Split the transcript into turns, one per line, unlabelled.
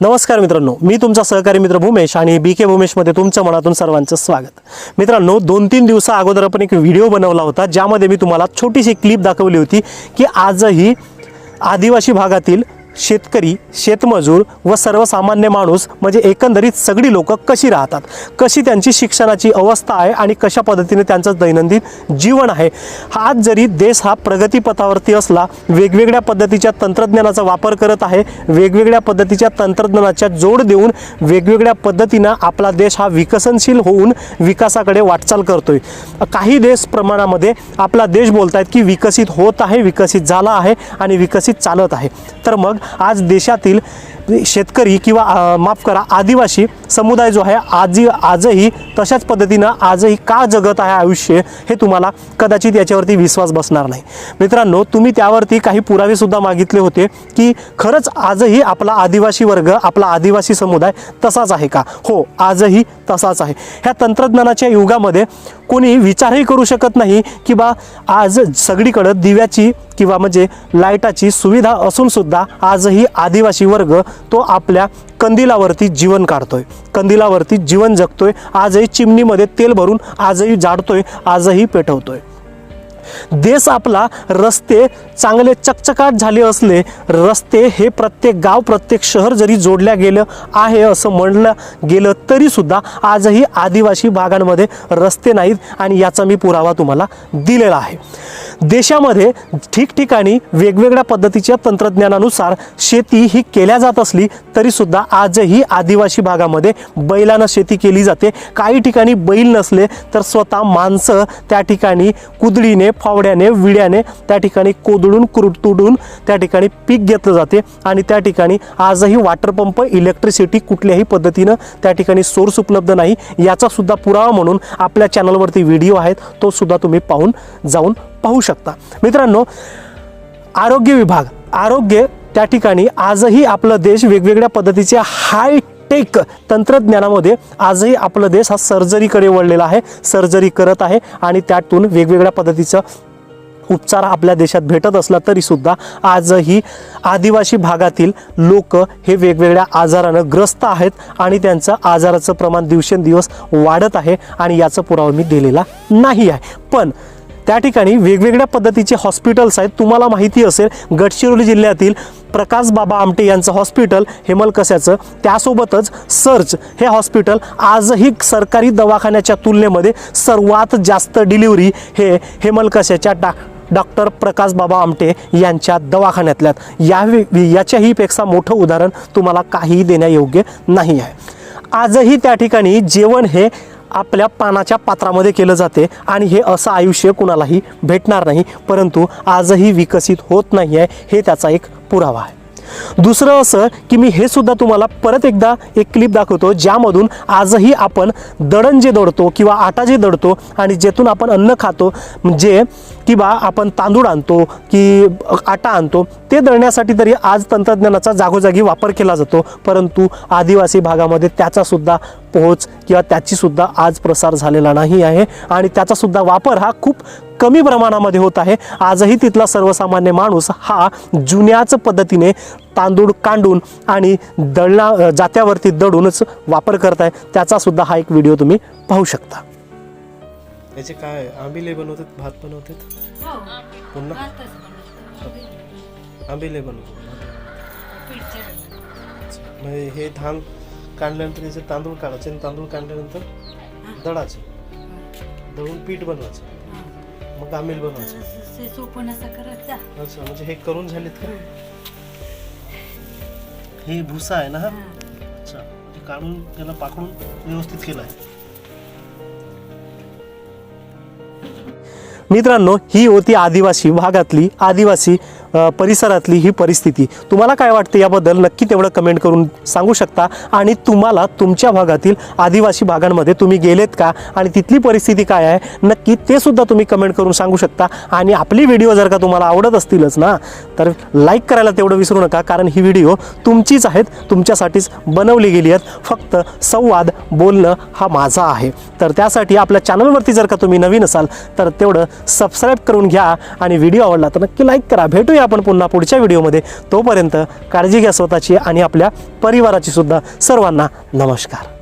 नमस्कार मित्रांनो मी तुमचा सहकारी मित्र भूमेश आणि बी के भूमेशमध्ये तुमच्या मनातून सर्वांचं स्वागत. मित्रांनो दोन तीन दिवसा अगोदर आपण एक व्हिडिओ बनवला होता ज्यामध्ये मी तुम्हाला छोटीशी क्लिप दाखवली होती की आजही आदिवासी भागातील शेतकरी शेतमजूर व सर्वसामान्य माणूस म्हणजे एकंदरीत सगळी लोक कशी राहतात? कशी त्यांची शिक्षणाची अवस्था आहे आणि कशा पद्धतीने त्यांचं दैनंदिन जीवन आहे? आज जरी देश हा प्रगतीपथावरती असला वेगवेगळ्या पद्धतीच्या तंत्रज्ञानाचा वापर करत आहे वेगवेगळ्या पद्धतीच्या तंत्रज्ञानाच्या जोड देऊन वेगवेगळ्या पद्धतीनं आपला देश हा विकसनशील होऊन विकासाकडे वाटचाल करतोय. काही देश प्रमाणामध्ये आपला देश बोलतायत की विकसित होत आहे विकसित झाला आहे आणि विकसित चालत आहे. तर मग आज देशातील शेतकरी किंवा माफ करा आदिवासी समुदाय जो आहे आजी आजही तशाच पद्धतीनं आजही का जगत आहे आयुष्य हे तुम्हाला कदाचित याच्यावरती विश्वास बसणार नाही. मित्रांनो तुम्ही त्यावरती काही पुरावेसुद्धा मागितले होते की खरंच आजही आपला आदिवासी वर्ग आपला आदिवासी समुदाय तसाच आहे का? हो आजही तसाच आहे. ह्या तंत्रज्ञानाच्या युगामध्ये कोणी विचारही करू शकत नाही की बा आज सगळीकडं दिव्याची किंवा म्हणजे लाईटाची सुविधा असून सुद्धा आजही आदिवासी वर्ग तो आपल्या कंदिलावरती जीवन काढतोय. कंदिलावरती जीवन जगतोय. आजही चिमणीमध्ये तेल भरून आजही जाडतोय. आजही पेटवतोय. देश आपला रस्ते चांगले चकचकाट झाले असले रस्ते हे प्रत्येक गाव प्रत्येक शहर जरी जोडल्या गेलं आहे असं म्हणलं गेलं तरीसुद्धा आजही आदिवासी भागांमध्ये रस्ते नाहीत आणि याचा मी पुरावा तुम्हाला दिलेला आहे. देशामध्ये ठिकठिकाणी वेगवेगळ्या पद्धतीच्या तंत्रज्ञानानुसार शेती ही केल्या जात असली तरीसुद्धा आजही आदिवासी भागामध्ये बैलानं शेती केली जाते. काही ठिकाणी बैल नसले तर स्वतः माणसं त्या ठिकाणी कुदळीने फावड्याने विड्याने त्या ठिकाणी कोदळून कुरतुडून त्या ठिकाणी पीक घेतलं जाते आणि त्या ठिकाणी आजही वॉटर पंप इलेक्ट्रिसिटी कुठल्याही पद्धतीनं त्या ठिकाणी सोर्स उपलब्ध नाही. याचा सुद्धा पुरावा म्हणून आपल्या चॅनलवरती व्हिडिओ आहेत तो सुद्धा तुम्ही पाहून जाऊन पाहू शकता. मित्रांनो आरोग्य विभाग आरोग्य त्या ठिकाणी आजही आपलं देश वेगवेगळ्या पद्धतीच्या हाय टेक तंत्रज्ञानामध्ये आजही आपला देश हा सर्जरीकडे वळलेला आहे सर्जरी करत आहे आणि त्यातून वेगवेगळ्या पद्धतीचं उपचार आपल्या देशात भेटत असला तरीसुद्धा आजही आदिवासी भागातील लोक हे वेगवेगळ्या आजारानं ग्रस्त आहेत आणि त्यांचं आजाराचं प्रमाण दिवसेंदिवस वाढत आहे आणि याचा पुरावा मी दिलेला नाही आहे. पण त्या ठिकाणी वेगवेगळ्या पद्धतीचे हॉस्पिटल्स आहेत. तुम्हाला माहिती असेल गडचिरोली जिल्ह्यातील प्रकाश बाबा आमटे यांचं हॉस्पिटल हेमलकस्याचं त्यासोबतच सर्च हे हॉस्पिटल आजही सरकारी दवाखान्याच्या तुलनेमध्ये सर्वात जास्त डिलिव्हरी हे हेमलकस्याच्या डा डॉक्टर प्रकाश बाबा आमटे यांच्या दवाखान्यातल्यात. या याच्याही पेक्षा मोठं उदाहरण तुम्हाला काहीही देण्यायोग्य नाही आहे. आजही त्या ठिकाणी जेवण हे आपल्या पानाच्या पात्रामध्ये केलं जाते आणि हे असं आयुष्य कुणालाही भेटणार नाही परंतु आजही विकसित होत नाही आहे हे त्याचा एक पुरावा आहे. दुसरं असं की मी हे सुद्धा तुम्हाला परत एकदा एक क्लिप दाखवतो ज्यामधून आजही आपण दळण जे दडतो किंवा आटा जे दडतो आणि जेथून आपण अन्न खातो म्हणजे की बा आपण तांदूळ आणतो की आटा आणतो ते दळण्यासाठी तरी आज तंत्रज्ञानाचा जागोजागी वापर केला जातो परंतु आदिवासी भागामध्ये त्याचासुद्धा पोहोच किंवा त्याची सुद्धा आज प्रसार झालेला नाही आहे. आणि त्याचा सुद्धा वापर हा खूप कमी प्रमाणामध्ये होत आहे. आजही तिथला सर्वसामान्य माणूस हा जुन्याच पद्धतीने तांदूळ कांडून आणि दळणा जात्यावरती दळूनच वापर करत त्याचा सुद्धा हा एक व्हिडिओ तुम्ही पाहू शकता. याचे काय आंबिले बनवतात? भात बनवतात? पुन्हा? आंबिले बनवतात.
बनवतो.
म्हणजे हे धान काढल्यानंतर याचे तांदूळ काढायचे आणि तांदूळ काढल्यानंतर दळाचे दळून पीठ बनवायचं. मग आंबील बनवायचं.
असं- असं
म्हणजे हे करून झालेत का हे भुसा आहे ना? हा. अच्छा हे काढून त्याला पाकडून व्यवस्थित केलं आहे. मित्रांनो ही होती आदिवासी भागातली आदिवासी परिसरातली ही परिस्थिती. तुम्हाला काय वाटते याबद्दल नक्की तेवढं कमेंट करून सांगू शकता. आणि तुम्हाला तुमच्या भागातील आदिवासी भागांमध्ये तुम्ही गेलेत का? आणि तिथली परिस्थिती काय आहे? नक्की ते सुद्धा तुम्ही कमेंट करून सांगू शकता. आणि आपली व्हिडिओ जर का तुम्हाला आवडत असतीलच ना तर लाईक करायला तेवढं विसरू नका कारण ही व्हिडिओ तुमचीच आहेत तुमच्यासाठीच बनवली गेली आहेत. फक्त संवाद बोलणं हा माझा आहे. तर त्यासाठी आपल्या चॅनलवरती जर का तुम्ही नवीन असाल तर तेवढं सबस्क्राईब करून घ्या आणि व्हिडिओ आवडला तर नक्की लाईक करा. भेटूया आपण पुन्हा पुढच्या व्हिडिओमध्ये. तोपर्यंत काळजी घ्या स्वतःची आणि आपल्या परिवाराची सुद्धा. सर्वांना नमस्कार.